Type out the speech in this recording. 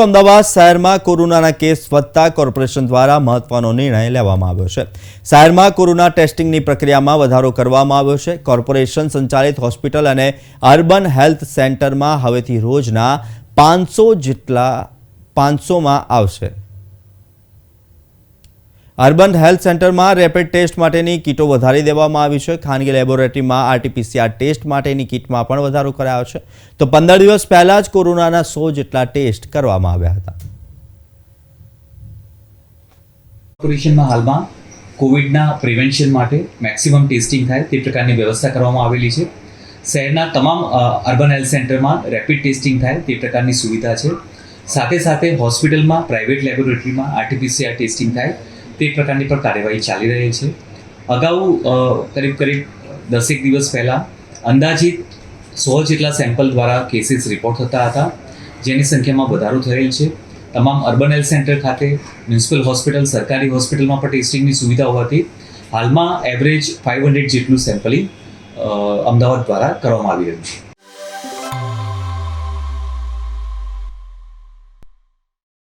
અમદાવાદ શહેરમાં કોરોનાના કેસ વધતા કોર્પોરેશન દ્વારા મહત્વનો નિર્ણય લેવામાં આવ્યો છે. શહેરમાં કોરોના ટેસ્ટિંગની પ્રક્રિયામાં વધારો કરવામાં આવ્યો છે. કોર્પોરેશન સંચાલિત હોસ્પિટલ અને અર્બન હેલ્થ સેન્ટરમાં હવેથી રોજના પાંચસો જેટલા પાંચસોમાં આવશે. અર્બન હેલ્થ સેન્ટરમાં રેપિડ ટેસ્ટ માટેની કીટો વધારી દેવામાં આવી છે. ખાનગી લેબોરેટરીમાં આરટીપીસીઆર ટેસ્ટ માટેની કીટમાં પણ વધારો કરાયો છે. તો પંદર દિવસ પહેલા જ કોરોનાના સો જેટલા ટેસ્ટ કરવામાં આવ્યા હતા. કોર્પોરેશનમાં હાલમાં કોવિડના પ્રિવેન્શન માટે મેક્સિમમ ટેસ્ટિંગ થાય તે પ્રકારની વ્યવસ્થા કરવામાં આવેલી છે. શહેરના તમામ અર્બન હેલ્થ સેન્ટરમાં રેપિડ ટેસ્ટિંગ થાય તે પ્રકારની સુવિધા છે. સાથે સાથે હોસ્પિટલમાં પ્રાઇવેટ લેબોરેટરીમાં આરટીપીસીઆર ટેસ્ટિંગ થાય તે પ્રકારની પણ કાર્યવાહી ચાલી રહી છે. અગાઉ કરીબ કરીબ દસેક દિવસ પહેલાં અંદાજિત સો જેટલા સેમ્પલ દ્વારા કેસીસ રિપોર્ટ થતા હતા. જેની સંખ્યામાં વધારો થયેલ છે. તમામ અર્બન હેલ્થ સેન્ટર ખાતે મ્યુનિસિપલ હોસ્પિટલ સરકારી હોસ્પિટલમાં પણ ટેસ્ટિંગની સુવિધા હોવાથી હાલમાં એવરેજ ફાઇવ હંડ્રેડ જેટલું સેમ્પલિંગ અમદાવાદ દ્વારા કરવામાં આવી રહ્યું છે.